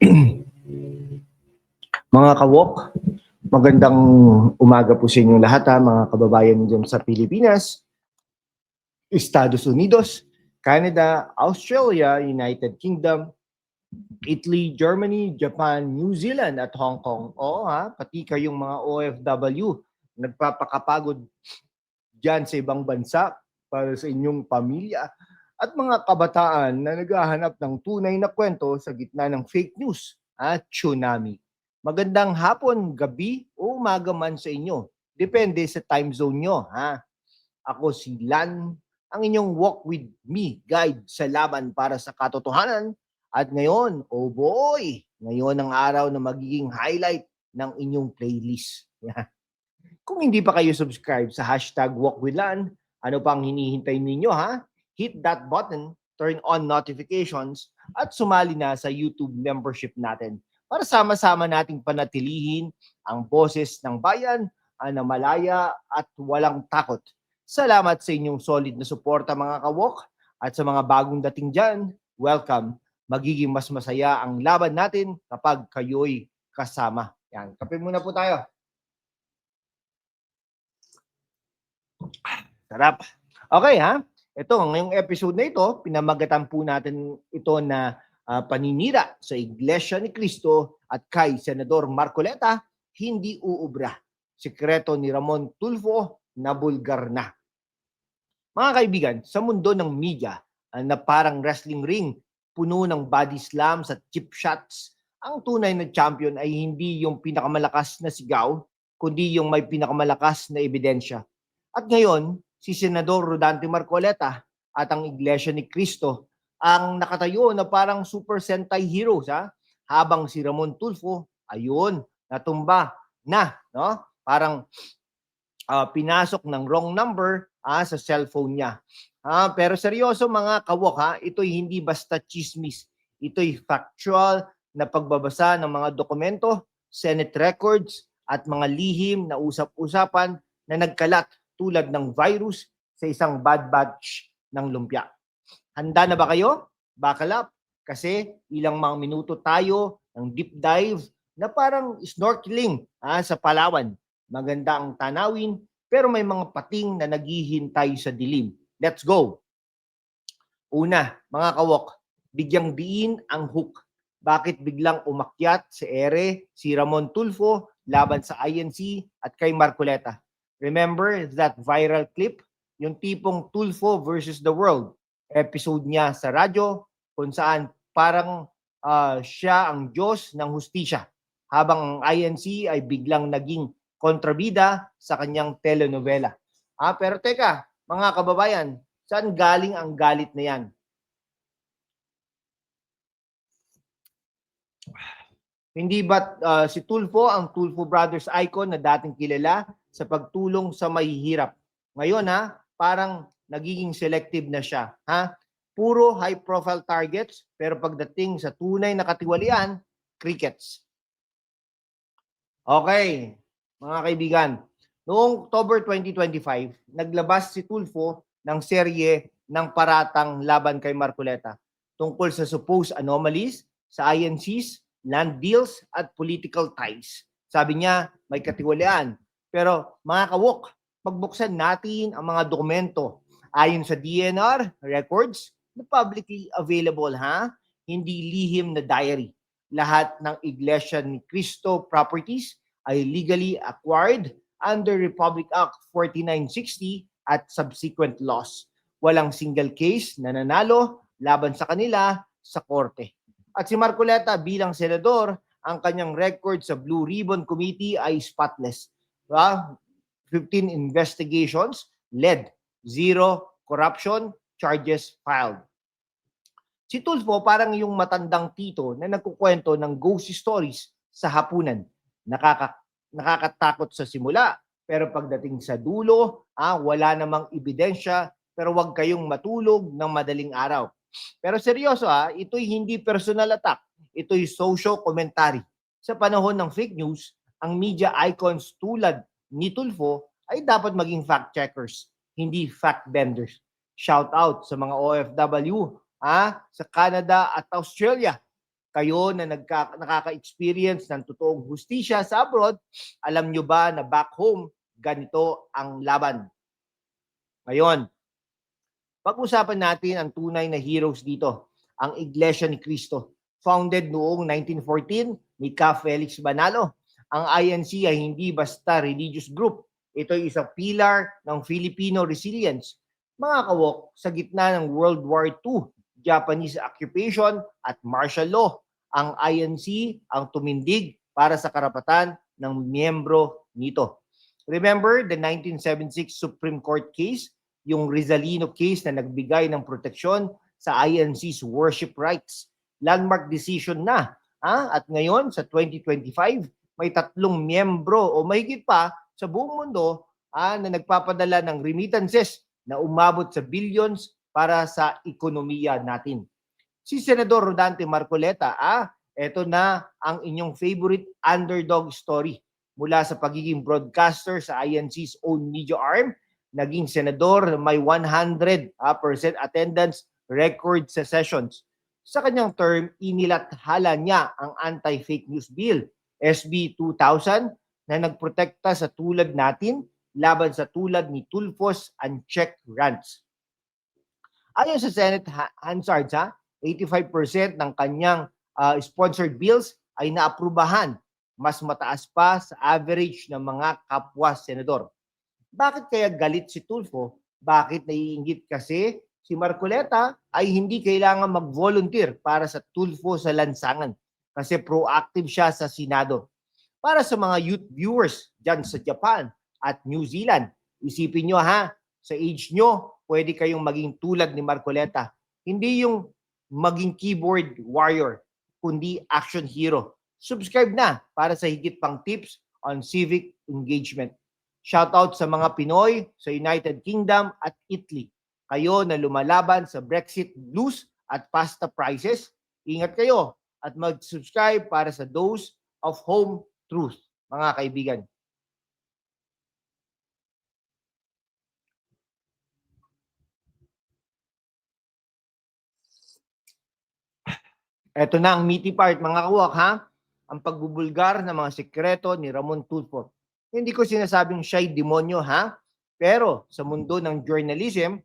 Mga kawok, magandang umaga po sa inyo lahat ha, mga kababayan dyan sa Pilipinas, Estados Unidos, Canada, Australia, United Kingdom, Italy, Germany, Japan, New Zealand at Hong Kong. Oo ha, pati kayong mga OFW nagpapakapagod dyan sa ibang bansa para sa inyong pamilya at mga kabataan na naghahanap ng tunay na kwento sa gitna ng fake news at tsunami. Magandang hapon, gabi o umaga man sa inyo. Depende sa time zone nyo. Ha? Ako si Lan, ang inyong walk with me guide sa laban para sa katotohanan. At ngayon, oh boy, ngayon ang araw na magiging highlight ng inyong playlist. Kung hindi pa kayo subscribe sa hashtag walk with Lan, ano pang hinihintay ninyo ha? Hit that button, turn on notifications, at sumali na sa YouTube membership natin para sama-sama nating panatilihin ang boses ng bayan na malaya at walang takot. Salamat sa inyong solid na suporta mga kawok at sa mga bagong dating dyan, welcome. Magiging mas masaya ang laban natin kapag kayo'y kasama. Yan, kape muna po tayo. Sarap. Okay ha? Ito, ngayong episode na ito, pinamagatan po natin ito na uh, paninira sa Iglesia ni Cristo at kay Senador Marcoleta, hindi uubra. Sekreto ni Ramon Tulfo na bulgar na. Mga kaibigan, sa mundo ng media uh, na parang wrestling ring, puno ng body slams at chip shots, ang tunay na champion ay hindi yung pinakamalakas na sigaw, kundi yung may pinakamalakas na ebidensya. At ngayon, si Senador Rodante Marcoleta at ang Iglesia ni Cristo ang nakatayo na parang Super Sentai heroes ha? Habang si Ramon Tulfo ayun natumba na no? Parang uh, pinasok ng wrong number ah, sa cellphone niya. Ah, pero seryoso mga kawok ha? Ito'y hindi basta chismis. Ito'y factual na pagbabasa ng mga dokumento Senate records at mga lihim na usap-usapan na nagkalat tulad ng virus sa isang bad batch ng lumpia. Handa na ba kayo? Up. Kasi ilang mga minuto tayo ng deep dive na parang snorkeling ha, sa Palawan. Maganda ang tanawin, pero may mga pating na naghihintay sa dilim. Let's go! Una, mga kawok, bigyang diin ang hook. Bakit biglang umakyat si Ere, si Ramon Tulfo laban sa INC at kay Marcoleta? Remember that viral clip? Yung tipong Tulfo versus the world. Episode niya sa radyo kung saan parang uh, siya ang Diyos ng hustisya. Habang ang INC ay biglang naging kontrabida sa kanyang telenovela. Ah, pero teka, mga kababayan, saan galing ang galit na yan? Hindi ba uh, si Tulfo ang Tulfo Brothers icon na dating kilala sa pagtulong sa mahihirap? Ngayon ha, parang nagiging selective na siya. Ha? Puro high profile targets pero pagdating sa tunay na katiwalian, crickets. Okay, mga kaibigan. Noong October 2025, naglabas si Tulfo ng serye ng paratang laban kay Marcoleta tungkol sa supposed anomalies sa INCs land deals at political ties. Sabi niya, may katiwalian. Pero mga kawok, pagbuksan natin ang mga dokumento ayon sa DNR records na publicly available ha, hindi lihim na diary. Lahat ng Iglesia ni Cristo properties ay legally acquired under Republic Act 4960 at subsequent laws. Walang single case na nanalo laban sa kanila sa korte. At si Marcoleta bilang senador, ang kanyang record sa Blue Ribbon Committee ay spotless. Diba? 15 investigations led, zero corruption charges filed. Si Tulfo parang yung matandang tito na nagkukwento ng ghost stories sa hapunan. Nakaka, nakakatakot sa simula, pero pagdating sa dulo, ah, wala namang ebidensya, pero wag kayong matulog ng madaling araw. Pero seryoso ha, ito'y hindi personal attack. Ito'y social commentary. Sa panahon ng fake news, ang media icons tulad ni Tulfo ay dapat maging fact checkers, hindi fact benders. Shout out sa mga OFW ha, sa Canada at Australia. kayo na nagka, nakaka-experience ng totoong hustisya sa abroad, alam nyo ba na back home, ganito ang laban. Ngayon, pag-usapan natin ang tunay na heroes dito, ang Iglesia ni Cristo. Founded noong 1914 ni Ka Felix Banalo. Ang INC ay hindi basta religious group. Ito ay isang pilar ng Filipino resilience. Mga kawok, sa gitna ng World War II, Japanese occupation at martial law, ang INC ang tumindig para sa karapatan ng miyembro nito. Remember the 1976 Supreme Court case, yung Rizalino case na nagbigay ng proteksyon sa INC's worship rights. Landmark decision na. Ha? At ngayon, sa 2025, may tatlong miyembro o mahigit pa sa buong mundo ah, na nagpapadala ng remittances na umabot sa billions para sa ekonomiya natin. Si Senador Rodante Marcoleta, ah, eto na ang inyong favorite underdog story. Mula sa pagiging broadcaster sa INC's own media arm, naging senador na may 100% ah, attendance record sa sessions. Sa kanyang term, inilathala niya ang Anti-Fake News Bill, SB 2000, na nagprotekta sa tulad natin laban sa tulad ni Tulfos and check rants. Ayon sa Senate Ha- Hansard, ha, 85% ng kanyang ah, sponsored bills ay naaprubahan, mas mataas pa sa average ng mga kapwa senador. Bakit kaya galit si Tulfo? Bakit naiingit kasi si Marcoleta ay hindi kailangan mag-volunteer para sa Tulfo sa lansangan kasi proactive siya sa Senado. Para sa mga youth viewers dyan sa Japan at New Zealand, isipin nyo ha, sa age nyo, pwede kayong maging tulad ni Marcoleta. Hindi yung maging keyboard warrior, kundi action hero. Subscribe na para sa higit pang tips on civic engagement. Shoutout sa mga Pinoy sa United Kingdom at Italy. Kayo na lumalaban sa Brexit blues at pasta prices, ingat kayo at mag-subscribe para sa Dose of Home Truth, mga kaibigan. Ito na ang meaty part, mga kawak, ha? Ang pagbubulgar ng mga sekreto ni Ramon Tulfo. Hindi ko sinasabing siya'y demonyo, ha? Pero sa mundo ng journalism,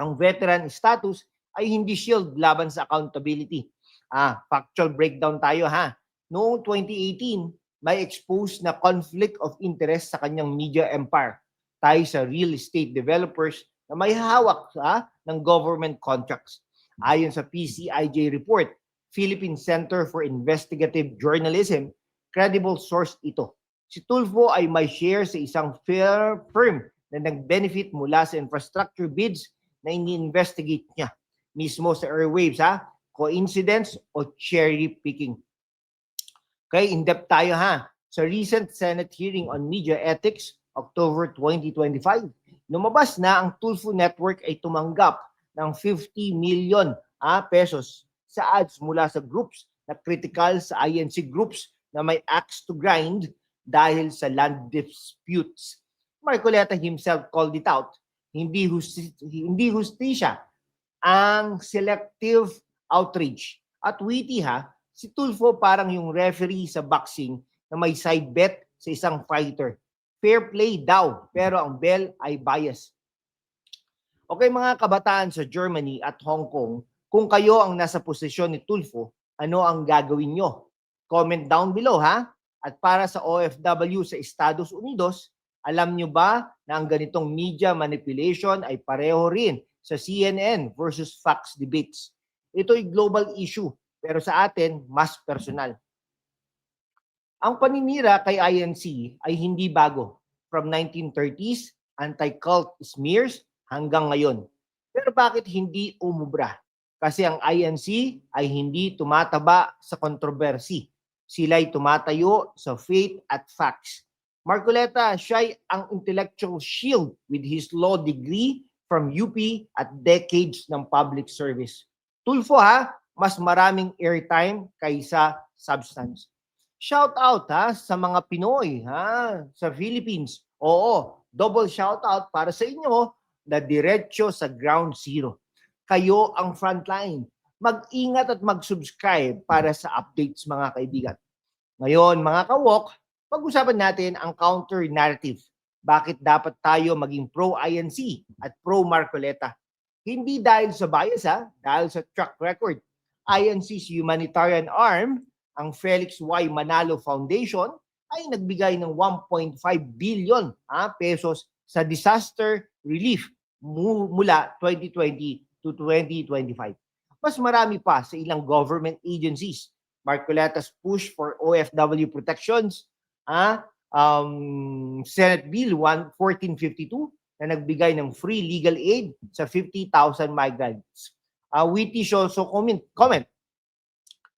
ang veteran status ay hindi shield laban sa accountability. Ah, factual breakdown tayo, ha? Noong 2018, may expose na conflict of interest sa kanyang media empire tayo sa real estate developers na may hawak ha, ng government contracts. Ayon sa PCIJ report, Philippine Center for Investigative Journalism, credible source ito. Si Tulfo ay may share sa isang fair firm na nag-benefit mula sa infrastructure bids na ini-investigate niya mismo sa airwaves ha. Coincidence o cherry picking? Okay, in-depth tayo ha. Sa recent Senate hearing on media ethics, October 2025, lumabas na ang Tulfo Network ay tumanggap ng 50 million ah, pesos sa ads mula sa groups na critical sa INC groups na may axe to grind dahil sa land disputes. Marcoleta himself called it out. Hindi husti- hindi hustisya ang selective outrage. At witty ha, si Tulfo parang yung referee sa boxing na may side bet sa isang fighter. Fair play daw, pero ang bell ay bias. Okay mga kabataan sa Germany at Hong Kong, kung kayo ang nasa posisyon ni Tulfo, ano ang gagawin nyo? Comment down below ha. At para sa OFW sa Estados Unidos, alam nyo ba na ang ganitong media manipulation ay pareho rin sa CNN versus Fox debates? Ito ay global issue, pero sa atin, mas personal. Ang paninira kay INC ay hindi bago. From 1930s, anti-cult smears hanggang ngayon. Pero bakit hindi umubra? Kasi ang INC ay hindi tumataba sa kontrobersi. Sila'y tumatayo sa faith at facts. Marcoleta, siya'y ang intellectual shield with his law degree from UP at decades ng public service. Tulfo ha, mas maraming airtime kaysa substance. Shout out ha sa mga Pinoy ha sa Philippines. Oo, double shout out para sa inyo na diretso sa ground zero. Kayo ang frontline. mag-ingat at mag-subscribe para sa updates mga kaibigan. Ngayon, mga kawok, pag-usapan natin ang counter-narrative. Bakit dapat tayo maging pro-INC at pro-Marcoleta? Hindi dahil sa bias ha, dahil sa track record. INC's humanitarian arm, ang Felix Y. Manalo Foundation, ay nagbigay ng 1.5 billion ha, pesos sa disaster relief mu- mula 2020 to 2025. Mas marami pa sa ilang government agencies. Marcoleta's push for OFW protections, ah, um, Senate Bill 1 1452 na nagbigay ng free legal aid sa 50,000 migrants. Uh, Witty also comment, comment,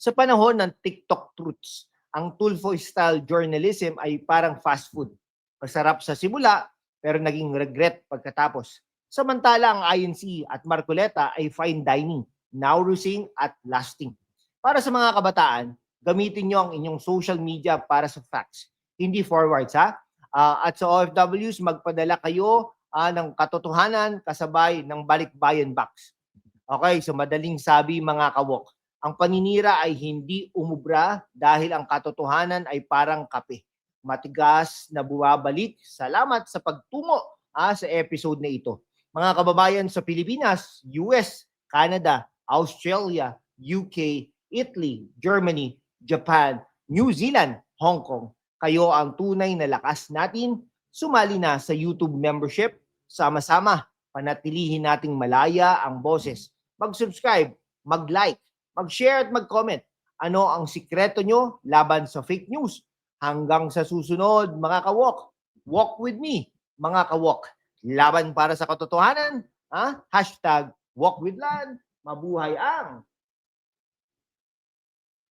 sa panahon ng TikTok truths, ang Tulfo style journalism ay parang fast food. Masarap sa simula, pero naging regret pagkatapos. Samantala ang INC at Marcoleta ay fine dining, nourishing at lasting. Para sa mga kabataan, gamitin nyo ang inyong social media para sa facts, hindi forwards ha. Ah, at sa OFWs, magpadala kayo ah, ng katotohanan kasabay ng balikbayan box. Okay, so madaling sabi mga kawok, ang paninira ay hindi umubra dahil ang katotohanan ay parang kape. Matigas na buwabalik. Salamat sa pagtungo ah, sa episode na ito. Mga kababayan sa Pilipinas, US, Canada, Australia, UK, Italy, Germany, Japan, New Zealand, Hong Kong. Kayo ang tunay na lakas natin. Sumali na sa YouTube membership. Sama-sama, panatilihin nating malaya ang boses. Mag-subscribe, mag-like, mag-share at mag-comment. Ano ang sikreto nyo laban sa fake news? Hanggang sa susunod, mga kawok. Walk with me, mga kawok. Laban para sa katotohanan. Ha? Hashtag walk with land. Mabuhay ang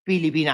Pilipinas.